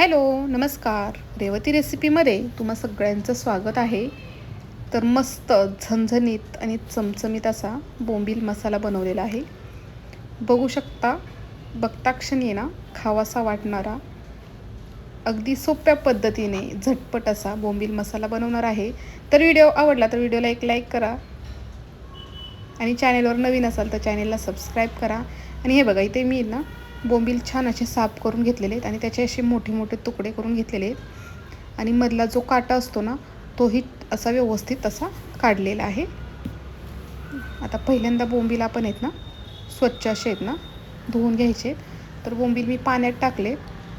Hello नमस्कार. रेवती रेसिपीमध्ये तुम्हा सगळ्यांचं स्वागत आहे. तर मस्त झणझणीत आणि चमचमीत असा बोंबील मसाला बनवलेला आहे. बघू शकता बघता क्षणी ना खावासा वाटणारा अगदी सोप्या पद्धतीने झटपट असा बोंबील मसाला बनवणार आहे. तर व्हिडिओ आवडला तर व्हिडिओला एक लाईक करा आणि चॅनेलवर नवीन असाल तर चॅनेलला सबस्क्राईब करा. आणि हे बघा इथे मी ना बोंबील छान असे साफ करून घेतलेले आहेत आणि त्याचे असे मोठे मोठे तुकडे करून घेतलेले आहेत. आणि मधला जो काटा असतो ना तोही असा व्यवस्थित असा काढलेला आहे. आता पहिल्यांदा बोंबील आपण आहेत ना स्वच्छ असे आहेत ना धुवून घ्यायचे तर बोंबील मी पाण्यात टाकले.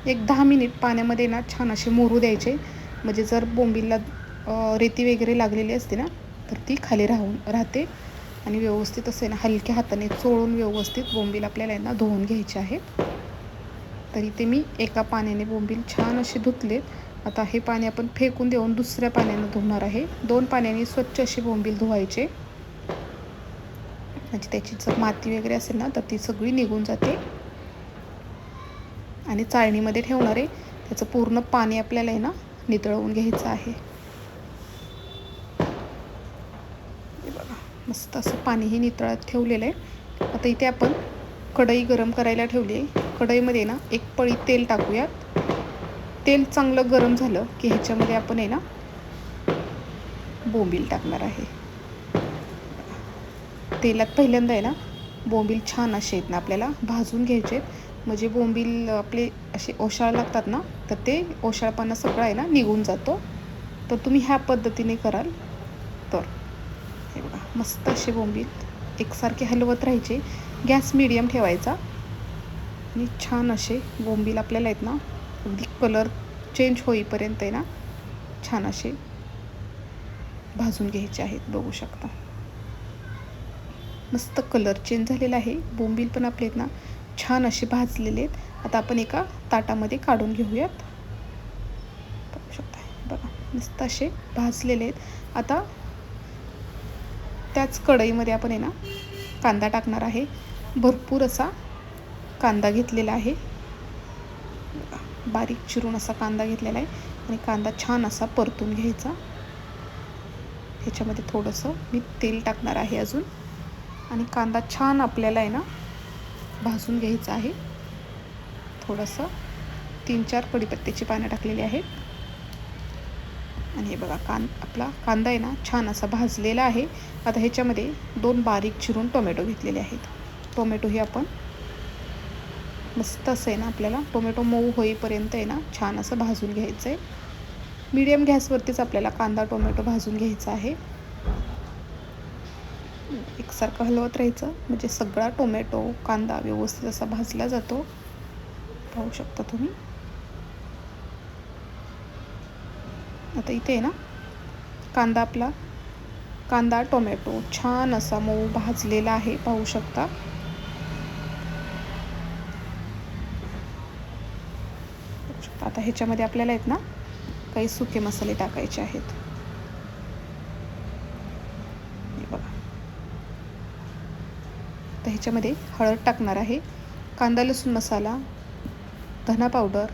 एक दहा मिनिट पाण्यामध्ये ना छान असे मोरू द्यायचे. म्हणजे जर बोंबीलला रेती वगैरे लागलेली असते ना तर ती खाली राहून राहते. आणि व्यवस्थित असे ना हलक्या हाताने चोळून व्यवस्थित बोंबील आपल्याला यांना धुवून घ्यायचे आहेत तरी ते मी एका पाण्याने बोंबील छान असे धुतलेत. आता हे पाणी आपण फेकून देऊन दुसऱ्या पाण्यानं धुवणार आहे. दोन पाण्याने स्वच्छ असे बोंबील धुवायचे. म्हणजे त्याची जर माती वगैरे असेल ना तर ती सगळी निघून जाते. आणि चाळणीमध्ये ठेवणार आहे. त्याचं पूर्ण पाणी आपल्याला आहे ना नितळवून घ्यायचं आहे. मस्त असं पाणीही नितळत ठेवलेलं आहे. आता इथे आपण कढई गरम करायला ठेवली आहे. कढईमध्ये ना एक पळी तेल टाकूयात. तेल चांगलं गरम झालं की ह्याच्यामध्ये आपण आहे ना बोंबील टाकणार आहे. तेलात पहिल्यांदा आहे ना बोंबील छान असे आहेत ना आपल्याला भाजून घ्यायचे म्हणजे बोंबील आपले असे ओशाळ लागतात ना तर ते ओशाळपणा सगळा आहे ना निघून जातो. तर तुम्ही ह्या पद्धतीने कराल. मस्त असे बोंबील एकसारखे हलवत राहायचे. गॅस मिडियम ठेवायचा. आणि छान असे बोंबील आपल्याला आहेत ना अगदी कलर चेंज होईपर्यंत आहे ना छान असे भाजून घ्यायचे आहेत बघू शकता. मस्त कलर चेंज झालेला आहे. बोंबील पण आपले आहेत ना छान असे भाजलेले आहेत. आता आपण एका ताटामध्ये काढून घेऊयात. बघू शकता. बघा मस्त असे भाजलेले आहेत. आता त्याच कढईमध्ये आपण आहे ना कांदा टाकणार आहे. भरपूर असा कांदा घेतलेला आहे. बारीक चिरून असा कांदा घेतलेला आहे. आणि कांदा छान असा परतून घ्यायचा. ह्याच्यामध्ये थोडंसं मी तेल टाकणार आहे अजून. आणि कांदा छान आपल्याला आहे ना भाजून घ्यायचा आहे. थोडंसं तीन चार कडीपत्त्याची पानं टाकलेली आहेत. आणि हे बघा कान आपला कांदा आहे ना छान असा भाजलेला आहे. आता ह्याच्यामध्ये दोन बारीक चिरून टोमॅटो घेतलेले आहेत. टोमॅटो हे आपण मस्त असं आहे ना आपल्याला टोमॅटो मऊ होईपर्यंत आहे ना छान असं भाजून घ्यायचं आहे मीडियम गॅसवरतीच आपल्याला कांदा टोमॅटो भाजून घ्यायचा आहे. एकसारखं हलवत राहायचं म्हणजे सगळा टोमॅटो कांदा व्यवस्थित असा भाजला जातो. पाहू शकता तुम्ही. आता इथे आहे ना कांदा आपला कांदा टोमॅटो छान असा मऊ भाजलेला आहे पाहू शकता. आता ह्याच्यामध्ये आपल्याला आहेत ना काही सुके मसाले टाकायचे आहेत. बघा. तर ह्याच्यामध्ये हळद टाकणार आहे कांदा लसूण मसाला धना पावडर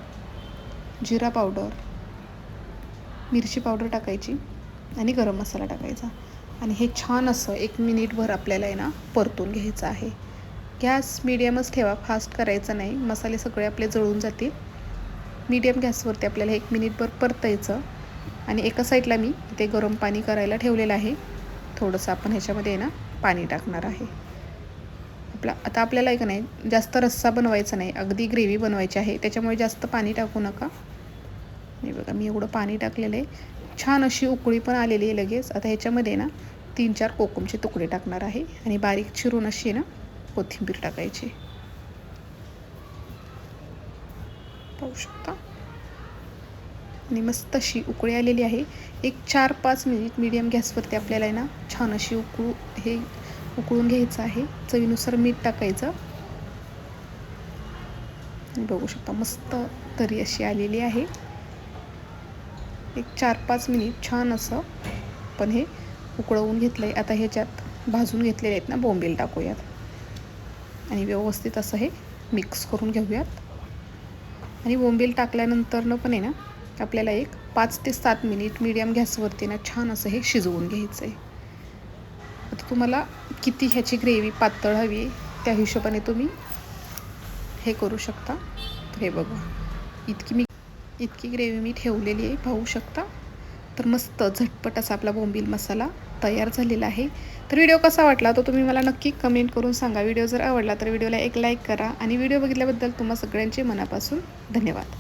जिरा पावडर मिरची पावडर टाकायची आणि गरम मसाला टाकायचा. आणि हे छान असं एक मिनिटभर आपल्याला आहे ना परतून घ्यायचं आहे. गॅस मिडियमच ठेवा फास्ट करायचं नाही. मसाले सगळे आपले जळून जातील. मीडियम गॅसवरती आपल्याला एक मिनिटभर परतायचं. आणि एका साईडला मी इथे गरम पाणी करायला ठेवलेलं आहे. थोडंसं आपण ह्याच्यामध्ये आहे ना पाणी टाकणार आहे. आपला आता आपल्याला एक नाही जास्त रस्सा बनवायचा नाही. अगदी ग्रेव्ही बनवायची आहे. त्याच्यामुळे जास्त पाणी टाकू नका. हे बघा मी एवढं पाणी टाकलेलं आहे. छान अशी उकळी पण आलेली आहे लगेच. आता ह्याच्यामध्ये ना तीन चार कोकमचे तुकडे टाकणार आहे आणि बारीक चिरून अशी ना कोथिंबीर टाकायची. पाहू शकता? आणि मस्त अशी उकळी आलेली आहे. एक चार पाच मिनिट मीडियम गॅसवरती आपल्याला आहे ना छान अशी उकळू हे उकळून घ्यायचं आहे. चवीनुसार मीठ टाकायचं. बघू शकता मस्त तरी अशी आलेली आहे. एक चार पाच मिनिट छान असं पण हे उकळवून घेतलं आहे आता ह्याच्यात भाजून घेतलेले आहेत ना बोंबील टाकूयात. आणि व्यवस्थित असं हे मिक्स करून घेऊयात. आणि बोंबील टाकल्यानंतरनं पण आहे ना आपल्याला एक पाच ते सात मिनिट मीडियम गॅसवरती ना छान असं हे शिजवून घ्यायचं आहे आता तुम्हाला किती ह्याची ग्रेव्ही पातळ हवी आहे त्या हिशोबाने तुम्ही हे करू शकता. तर हे बघा इतकी मी इतकी ग्रेव्ही मी ठेवलेली आहे पाहू शकता? तर मस्त झटपट असा आपला बोंबील मसाला तयार झालेला आहे. तर व्हिडिओ कसा वाटला तो तुम्ही मला नक्की कमेंट करून सांगा. व्हिडिओ जर आवडला तर व्हिडिओला एक लाईक करा आणि व्हिडिओ बघितल्याबद्दल तुम्हा सगळ्यांचे मनापासून धन्यवाद.